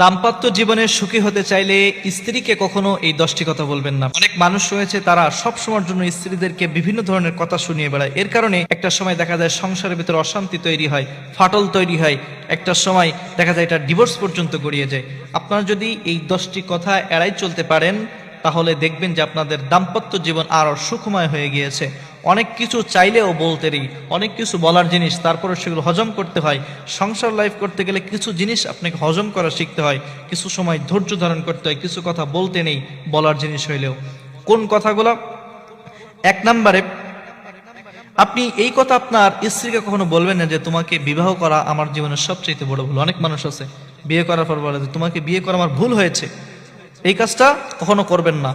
দাম্পত্য জীবনে সুখী হতে চাইলে স্ত্রীকে কখনো এই দশটি কথা বলবেন না। অনেক মানুষ রয়েছে, তারা সব সময়ের জন্য স্ত্রীদেরকে বিভিন্ন ধরনের কথা শুনিয়ে বেড়ায়। এর কারণে একটা সময় দেখা যায় সংসারের ভিতরে অশান্তি তৈরি হয়, ফাটল তৈরি হয়। একটা সময় দেখা যায় এটা ডিভোর্স পর্যন্ত গড়িয়ে যায়। আপনারা যদি এই দশটি কথা এড়াই চলতে পারেন তাহলে দেখবেন যে আপনাদের দাম্পত্য জীবন আরও সুখময় হয়ে গিয়েছে। অনেক কিছু চাইলেও বলতে নেই অনেক কিছু বলার জিনিস তারপরে সেগুলো হজম করতে হয়। সংসার লাইফ করতে গেলে কিছু জিনিস আপনাকে হজম করা শিখতে হয়। কিছু সময় ধৈর্য ধারণ করতে হয়, কিছু কথা বলতে নেই, বলার জিনিস হইলেও। কোন কথাগুলো? এক নম্বরে, আপনি এই কথা আপনার স্ত্রীকে কখনো বলবেন না যে, তোমাকে বিবাহ করা আমার জীবনের সবচেয়ে বড় ভুল। অনেক মানুষ আছে, বিয়ে করার পর বলে যে, তোমাকে বিয়ে করা আমার ভুল হয়েছে। এই কাজটা কখনো করবেন না।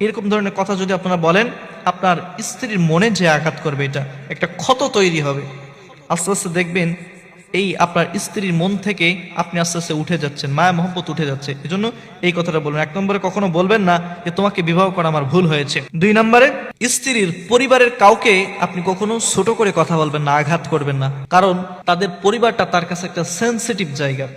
এরকম ধরনের কথা যদি আপনারা বলেন, আপনার স্ত্রীর মনে যে আঘাত করবে এটা, একটা ক্ষত তৈরি হবে। আস্তে আস্তে দেখবেন এই আপনার স্ত্রীর মন থেকে আপনি আস্তে আস্তে উঠে যাচ্ছেন, মায়া, মহব্বত উঠে যাচ্ছে। এজন্য এই কথাটা বলবেন এক নম্বরে কখনো বলবেন না যে, তোমাকে বিবাহ করা আমার ভুল হয়েছে। দুই নম্বরে, স্ত্রীর পরিবারের কাউকে আপনি কখনো ছোট করে কথা বলবেন না, আঘাত করবেন না। কারণ তাদের পরিবারটা তার কাছে একটা সেন্সিটিভ জায়গা।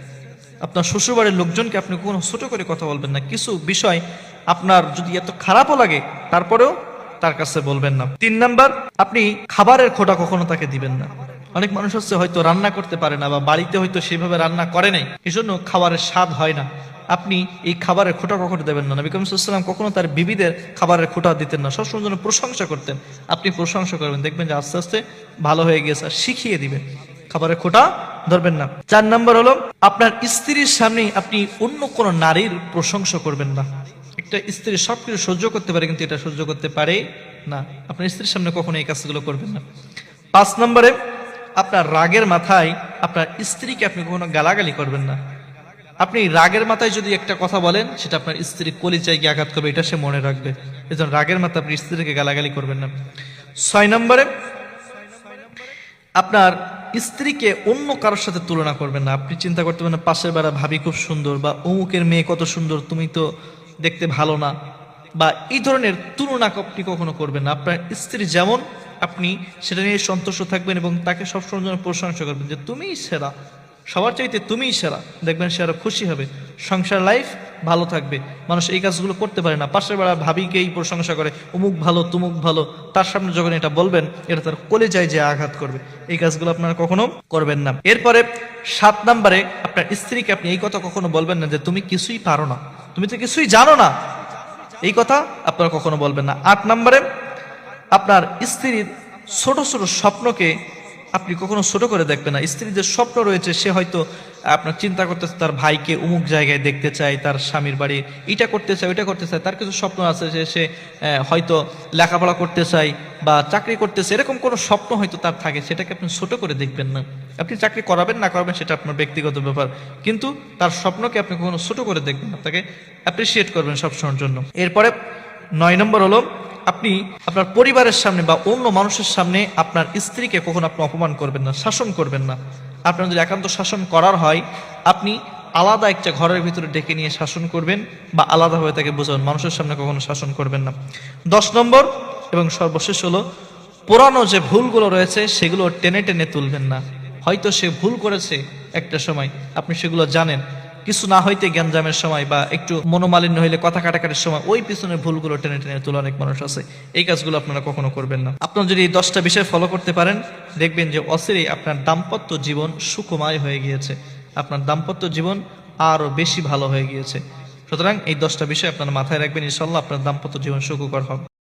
আপনার শ্বশুরবাড়ির লোকজনকে আপনি কখনো ছোট করে কথা বলবেন না। কিছু বিষয় আপনার যদি এত খারাপও লাগে, তারপরেও তার কাছে বলবেন না। তিন নাম্বার, আপনি খাবারের খোটা কখনো তাকে দিবেন না। অনেক মানুষ হচ্ছে হয়তো রান্না করতে পারে না বা বাড়িতে হয়তো সেভাবে রান্না করে নাই। এজন্য খাবারের স্বাদ হয় না। আপনি এই খাবারের খোটা কখনো দেবেন না। নবী করিম সাল্লাম কখনো তার বিবিদের খাবারের খোটা দিতেন না। সবসময় জন্য প্রশংসা করতেন। আপনি প্রশংসা করবেন, দেখবেন যে আস্তে আস্তে ভালো হয়ে গেছে আর শিখিয়ে দিবেন। খাবারের খোটা ধরবেন না। চার নম্বর হলো, আপনার স্ত্রীর সামনে আপনি অন্য কোন নারীর প্রশংসা করবেন না। একটা স্ত্রী সবকিছু সহ্য করতে পারে, কিন্তু এটা সহ্য করতে পারে না। আপনার স্ত্রীর সামনে কখনো এই কাজগুলো করবেন না। পাঁচ নম্বরে, আপনার রাগের মাথায় আপনার স্ত্রীকে আপনি কখনো গালাগালি করবেন না। আপনি রাগের মাথায় যদি একটা কথা বলেন, সেটা আপনার স্ত্রী কলিচায় গিয়ে আঘাত করবে, এটা সে মনে রাখবে। এজন্য রাগের মাথায় আপনি স্ত্রীকে গালাগালি করবেন না। ছয় নম্বরে, আপনার স্ত্রীকে অন্য কারোর সাথে তুলনা করবেন না। আপনি চিন্তা করতে পারেন, পাশের বেড়া ভাবি খুব সুন্দর বা অমুকের মেয়ে কত সুন্দর, তুমি তো দেখতে ভালো না। বা এই ধরনের তুলনা আপনি কখনো করবেন না। আপনার স্ত্রী যেমন, আপনি সেটা নিয়ে সন্তুষ্ট থাকবেন এবং তাকে সবসময় প্রশংসা করবেন যে তুমিই সেরা। সবার চাইতে তুমিই সেরা। দেখবেন সে আরও খুশি হবে। সংসার লাইফ ভালো থাকবে। মানুষ এই কাজগুলো করতে পারে না। পাশের বেড়া ভাবিকেই প্রশংসা করে, অমুক ভালো, তুমুক ভালো। তার সামনে যখন এটা বলবেন, এটা তার কলে যায় যে আঘাত করবে। এই কাজগুলো আপনারা কখনো করবেন না। এরপরে সাত নম্বরে আপনার স্ত্রীকে আপনি এই কথা কখনো বলবেন না যে, তুমি কিছুই পারো না। তুমি তো কিছুই জানো না। এই কথা আপনারা কখনো বলবেন না। আট নম্বরে আপনার স্ত্রীর ছোট ছোট স্বপ্নকে আপনি কখনো ছোট করে দেখবেন না। স্ত্রীর যে স্বপ্ন রয়েছে, সে হয়তো আপনার চিন্তা করতেছে, তার ভাইকে অমুক জায়গায় দেখতে চায়, তার স্বামীর বাড়ি এটা করতে চায়, ওইটা করতে চায়, তার কিছু স্বপ্ন আছে যে সে হয়তো লেখাপড়া করতে চায় বা চাকরি করতেছে এরকম কোনো স্বপ্ন হয়তো তার থাকে, সেটাকে আপনি ছোট করে দেখবেন না। আপনি চাকরি করাবেন, না করাবেন, সেটা আপনার ব্যক্তিগত ব্যাপার। কিন্তু তার স্বপ্নকে আপনি কখনো ছোট করে দেখবেন না তাকে অ্যাপ্রিসিয়েট করবেন সবসময়ের জন্য। এরপরে নয় নম্বর হলো আপনি আপনার পরিবারের সামনে বা অন্য মানুষের সামনে আপনার স্ত্রীকে কখনো আপনি অপমান করবেন না, শাসন করবেন না। আপনার যদি একান্ত শাসন করার হয়, আপনি আলাদা একটা ঘরের ভিতরে ডেকে নিয়ে শাসন করবেন বা আলাদাভাবে তাকে বোঝাবেন। মানুষের সামনে কখনো শাসন করবেন না। দশ নম্বর এবং সর্বশেষ হলো, পুরানো যে ভুলগুলো রয়েছে, সেগুলো টেনে টেনে তুলবেন না। হয়তো সে ভুল করেছে একটা সময়, আপনি সেগুলো জানেন। কিছু না হইতে জ্ঞানজামের সময় বা একটু মনোমালিন্য হইলে কথা কাটাকাটির সময় ওই পিছনের ভুলগুলো টেনে টেনে তোলা অনেক মানুষ আছে। এই কাজগুলো আপনারা কখনো করবেন না। আপনারা যদি এই দশটা বিষয় ফলো করতে পারেন, দেখবেন যে অসিরেই আপনার দাম্পত্য জীবন সুখময় হয়ে গিয়েছে। আপনার দাম্পত্য জীবন আরও বেশি ভালো হয়ে গিয়েছে। সুতরাং এই দশটা বিষয় আপনার মাথায় রাখবেন ইনশাল্লাহ আপনার দাম্পত্য জীবন সুখকর হবে।